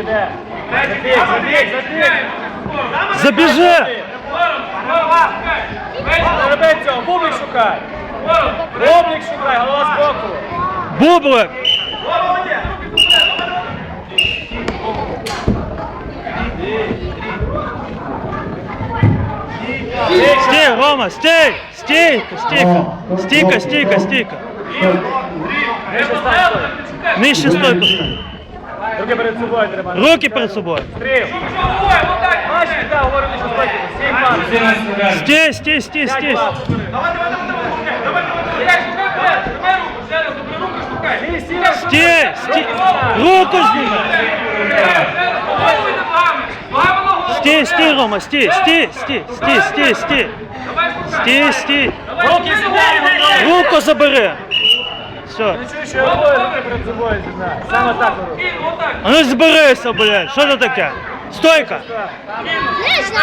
іде. Забіг, забіг, забіг. Забіжи! Не роби цього, бублик шукай. Бублик шукай, голова збоку. Бублик! Стій, Рома, стій! Стійка, стійка! Стійка, стійка, стійка! Нижче стань, стой. Нижче стой постань. Руки перед собою треба. Руки перед собою. Стрів. Бачиш, так, говорю, що стойки. Сім пас. Стій, стій, стій, стій. П'ять пас. Стій, стій. Руку знімай. Стій, стій, Рома, стій, стій, стій, стій, стій, стій. Стій, стій. Руки зібрали. Руку забери. Все. Чую, що. Саме так роби. А ну зберися, блядь. Що це таке? Стойка. Лично!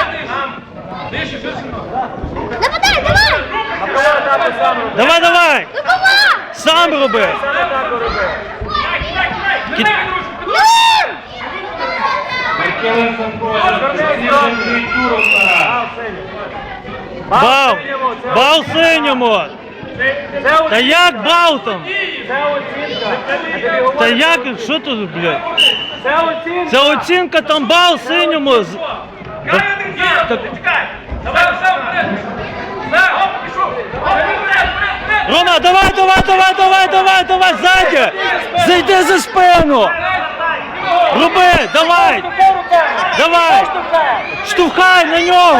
Нападай, давай! Роби? Давай, давай. Ну кого? Сам роби. Кіт- Ну! Бал. синьому, Бал синьому. Та як бал там? Це оцінка. Та як? Що тут, блядь? Це оцінка. Це оцінка там бал синьому. З- Рома, давай, давай, давай, давай, давай, давай, ззаді. Зайди за спину. Роби, давай. Давай. Штовхай на нього.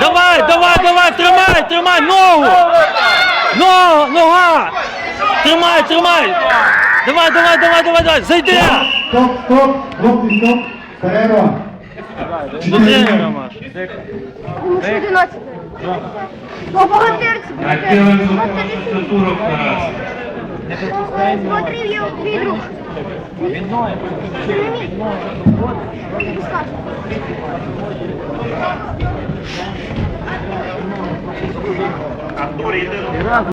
Давай, давай, давай, тримай, тримай, ногу. Ногу, нога. Тримай, тримай. Давай, давай, давай, давай, давай, зайди. Стоп, стоп, хлопці, стоп, перерва. До тренера, Маш. 11. О, богатирці, богатирці. Смотри, є твій друг. Скажи.